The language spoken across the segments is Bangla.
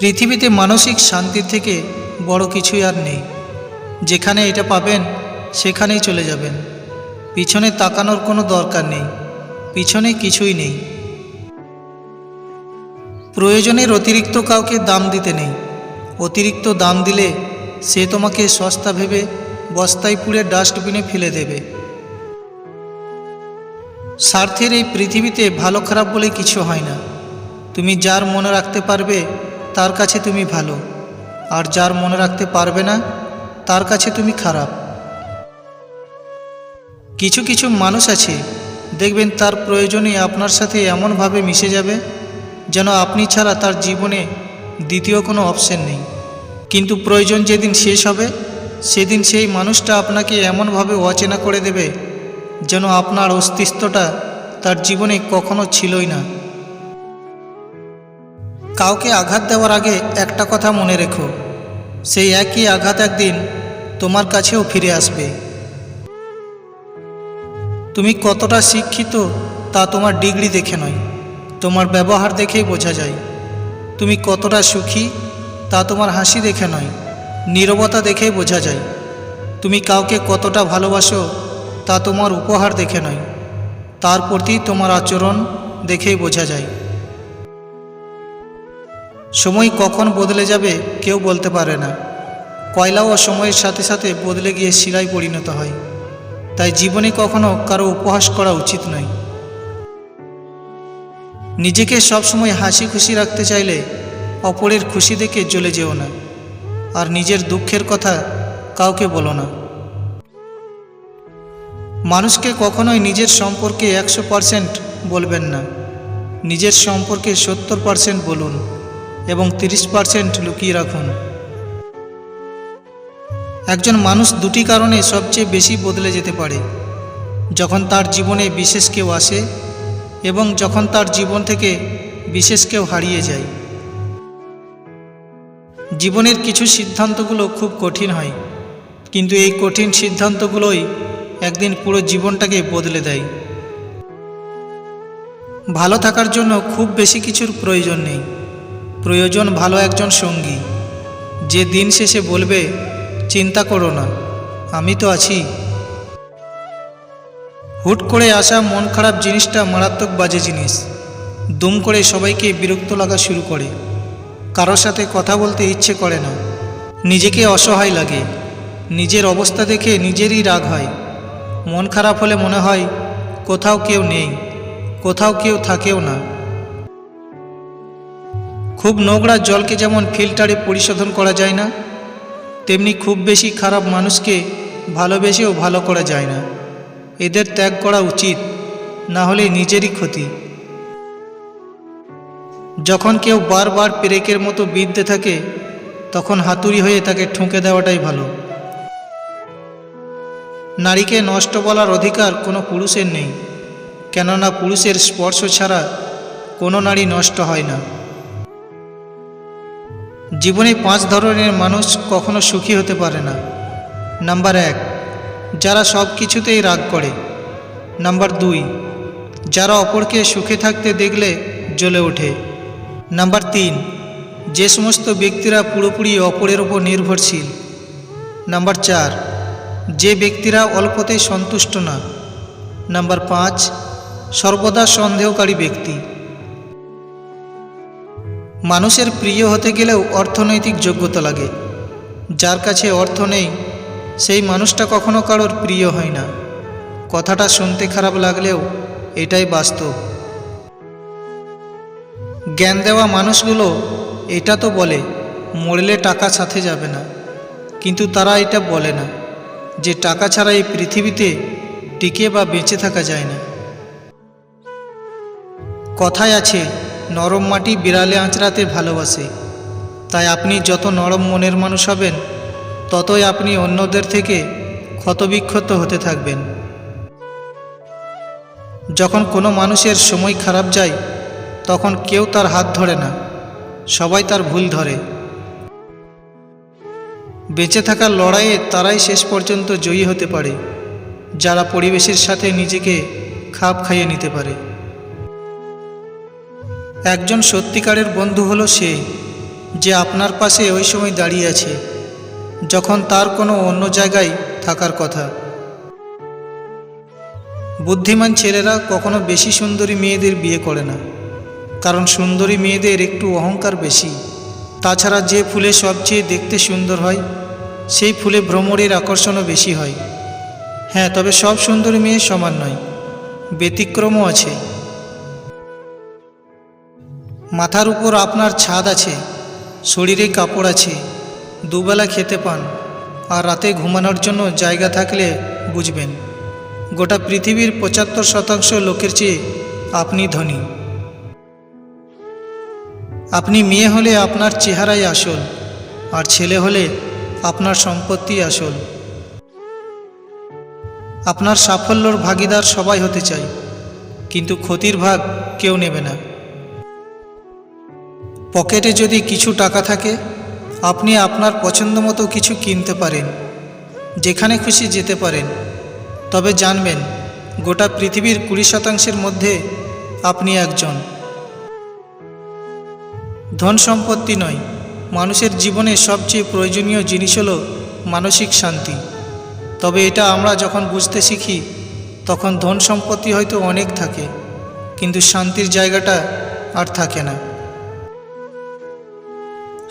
পৃথিবীতে মানসিক শান্তির থেকে বড় কিছুই আর নেই। যেখানে এটা পাবেন, সেখানেই চলে যাবেন। পিছনে তাকানোর কোনো দরকার নেই, পিছনে কিছুই নেই। প্রয়োজনের অতিরিক্ত কাউকে দাম দিতে নেই। অতিরিক্ত দাম দিলে সে তোমাকে সস্তা ভেবে বস্তায় পুড়ে ডাস্টবিনে ফেলে দেবে। স্বার্থের এই পৃথিবীতে ভালো খারাপ বলে কিছু হয় না। তুমি যার মনে রাখতে পারবে তার কাছে তুমি ভালো। আর যার মনে রাখতে পারবে না, তার কাছে তুমি খারাপ। কিছু কিছু মানুষ আছে, দেখবেন তার প্রয়োজনে আপনার সাথে এমনভাবে মিশে যাবে, যেন আপনি ছাড়া তার জীবনে দ্বিতীয় কোনো অপশন নেই। কিন্তু প্রয়োজন যেদিন শেষ হবে, সেদিন সেই মানুষটা আপনাকে এমনভাবে অচেনা করে দেবে, যেন আপনার অস্তিত্বটা তার জীবনে কখনো ছিলই না। কাউকে আঘাত দেওয়ার আগে একটা কথা মনে রেখো। সেই একই আঘাত একদিন তোমার কাছেও ফিরে আসবে। তুমি কতটা শিক্ষিত তা তোমার ডিগ্রি দেখে নয়, তোমার ব্যবহার দেখেই বোঝা যায়। তুমি কতটা সুখী তা তোমার হাসি দেখে নয়, নীরবতা দেখেই বোঝা যায়। তুমি কাউকে কতটা ভালোবাসো তা তোমার উপহার দেখে নয়, তার প্রতি তোমার আচরণ দেখেই বোঝা যায়। সময় কখন বদলে যাবে কেউ বলতে পারে না। কয়লাও সময়ের সাথে সাথে বদলে গিয়ে শিলায় পরিণত হয়। তাই জীবনে কখনো কারও উপহাস করা উচিত নয়। নিজেকে সবসময় হাসি খুশি রাখতে চাইলে অপরের খুশি দেখে জ্বলে যেও না। আর নিজের দুঃখের কথা কাউকে বলো না। মানুষকে কখনোই নিজের সম্পর্কে একশো পারসেন্ট বলবেন না। নিজের সম্পর্কে সত্তর পারসেন্ট বলুন। এবং তিরিশ পারসেন্ট লুকিয়ে রাখুন। একজন মানুষ দুটি কারণে সবচেয়ে বেশি বদলে যেতে পারে। যখন তার জীবনে বিশেষ কেউ আসে এবং যখন তার জীবন থেকে বিশেষ কেউ হারিয়ে যায়। জীবনের কিছু সিদ্ধান্তগুলো খুব কঠিন হয়, কিন্তু এই কঠিন সিদ্ধান্তগুলোই একদিন পুরো জীবনটাকে বদলে দেয়। ভালো থাকার জন্য খুব বেশি কিছুর প্রয়োজন নেই। প্রয়োজন ভালো একজন সঙ্গী। যে দিন শেষে বলবে, চিন্তা করো না, আমি তো আছি। হুট করে আসা মন খারাপ জিনিসটা মারাত্মক বাজে জিনিস। দুম করে সবাইকে বিরক্ত লাগা শুরু করে। কারোর সাথে কথা বলতে ইচ্ছে করে না। নিজেকে অসহায় লাগে। নিজের অবস্থা দেখে নিজেরই রাগ হয়। মন খারাপ হলে মনে হয়, কোথাও কেউ নেই, কোথাও কেউ থাকেও না। খুব নোংরা জলকে যেমন ফিল্টারে পরিশোধন করা যায় না, তেমনি খুব বেশি খারাপ মানুষকে ভালোবেসেও ভালো করা যায় না। এদের ত্যাগ করা উচিত, না হলে নিজেরই ক্ষতি। যখন কেউ বারবার পেরেকের মতো বিদ্যে থাকে, তখন হাতুড়ি হয়ে তাকে ঠুঁকে দেওয়াটাই ভালো। নারীকে নষ্ট বলার অধিকার কোনো পুরুষের নেই, কেননা পুরুষের স্পর্শ ছাড়া কোনো নারী নষ্ট হয় না। জীবনে পাঁচ ধরনের মানুষ কখনো সুখী হতে পারে না। নাম্বার এক, যারা সব কিছুতেই রাগ করে। নাম্বার দুই, যারা অপরকে সুখে থাকতে দেখলে জ্বলে ওঠে। নাম্বার তিন, যে সমস্ত ব্যক্তিরা পুরোপুরি অপরের ওপর নির্ভরশীল। নাম্বার চার, যে ব্যক্তিরা অল্পতেই সন্তুষ্ট না। নাম্বার পাঁচ, সর্বদা সন্দেহকারী ব্যক্তি। মানুষের প্রিয় হতে গেলেও অর্থনৈতিক যোগ্যতা লাগে। যার কাছে অর্থ নেই, সেই মানুষটা কখনো কারোর প্রিয় হয় না। কথাটা শুনতে খারাপ লাগলেও এটাই বাস্তব। জ্ঞান দেওয়া মানুষগুলো এটা তো বলে, মরলে টাকা সাথে যাবে না। কিন্তু তারা এটা বলে না, যে টাকা ছাড়া এই পৃথিবীতে টিকে বা বেঁচে থাকা যায় না। কথায় আছে নরম মাটি বিড়ালে আঁচড়াতে ভালোবাসে। তাই আপনি যত নরম মনের মানুষ হবেন, ততই আপনি অন্যদের থেকে ক্ষতবিক্ষত হতে থাকবেন। যখন কোনো মানুষের সময় খারাপ যায়, তখন কেউ তার হাত ধরে না, সবাই তার ভুল ধরে। বেঁচে থাকার লড়াইয়ে তারাই শেষ পর্যন্ত জয়ী হতে পারে, যারা পরিবেশের সাথে নিজেকে খাপ খাইয়ে নিতে পারে। একজন সত্যিকারের বন্ধু হলো সে, যে আপনার পাশে ওই সময় দাঁড়িয়ে আছে, যখন তার কোনো অন্য জায়গায় থাকার কথা। বুদ্ধিমান ছেলেরা কখনো বেশি সুন্দরী মেয়েদের বিয়ে করে না, কারণ সুন্দরী মেয়েদের একটু অহংকার বেশি। তাছাড়া যে ফুলে সবচেয়ে দেখতে সুন্দর হয়, সেই ফুলে ভ্রমণের আকর্ষণও বেশি হয়। হ্যাঁ তবে সব সুন্দরী মেয়ে সমান নয়, ব্যতিক্রমও আছে। মাথার উপর আপনার ছাদ আছে, শরীরে কাপড় আছে, দুবেলা খেতে পান, আর রাতে ঘুমানোর জন্য জায়গা থাকলে বুঝবেন। গোটা পৃথিবীর পঁচাত্তর শতাংশ লোকের চেয়ে আপনি ধনী। আপনি মেয়ে হলে আপনার চেহারাই আসল, আর ছেলে হলে আপনার সম্পত্তি আসল। আপনার সাফল্যর ভাগিদার সবাই হতে চায় কিন্তু ক্ষতির ভাগ কেউ নেবে না। পকেটে যদি কিছু টাকা থাকে, আপনি আপনার পছন্দ মতো কিছু কিনতে পারেন, যেখানে খুশি যেতে পারেন। তবে জানবেন, গোটা পৃথিবীর কুড়ি শতাংশের মধ্যে আপনি একজন। ধন সম্পত্তি নয়, মানুষের জীবনে সবচেয়ে প্রয়োজনীয় জিনিস হলো মানসিক শান্তি। তবে এটা আমরা যখন বুঝতে শিখি, তখন ধন সম্পত্তি হয়তো অনেক থাকে, কিন্তু শান্তির জায়গাটা আর থাকে না।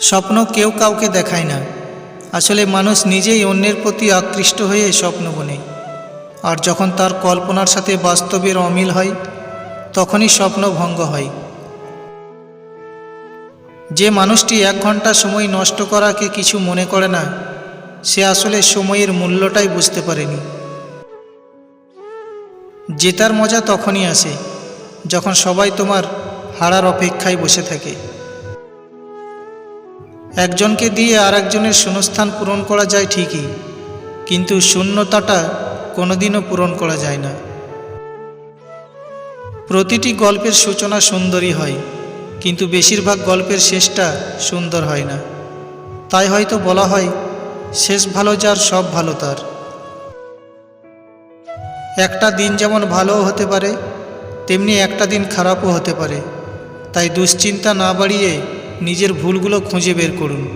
স্বপ্ন কেউ কাউকে দেখায় না। আসলে মানুষ নিজেই অন্যের প্রতি আকৃষ্ট হয়ে স্বপ্ন বনে। আর যখন তার কল্পনার সাথে বাস্তবের অমিল হয়, তখনই স্বপ্ন ভঙ্গ হয়। যে মানুষটি এক ঘণ্টা সময় নষ্ট করাকে কিছু মনে করে না, সে আসলে সময়ের মূল্যটাই বুঝতে পারেনি। জেতার মজা তখনই আসে, যখন সবাই তোমার হারার অপেক্ষায় বসে থাকে। একজনকে দিয়ে আর একজনের শূন্যস্থান পূরণ করা যায় ঠিকই, কিন্তু শূন্যতাটা কোনোদিনও পূরণ করা যায় না। প্রতিটি গল্পের সূচনা সুন্দরী হয়, কিন্তু বেশিরভাগ গল্পের শেষটা সুন্দর হয় না। তাই হয়তো বলা হয়, শেষ ভালো যার, সব ভালো তার। একটা দিন যেমন ভালোও হতে পারে, তেমনি একটা দিন খারাপও হতে পারে। তাই দুশ্চিন্তা না বাড়িয়ে নিজের ভুলগুলো খুঁজে বের করুন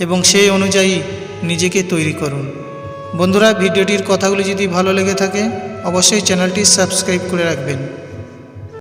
এবং সেই অনুযায়ী নিজেকে তৈরি করুন। বন্ধুরা, ভিডিওটির কথাগুলি যদি ভালো লেগে থাকে, অবশ্যই চ্যানেলটি সাবস্ক্রাইব করে রাখবেন।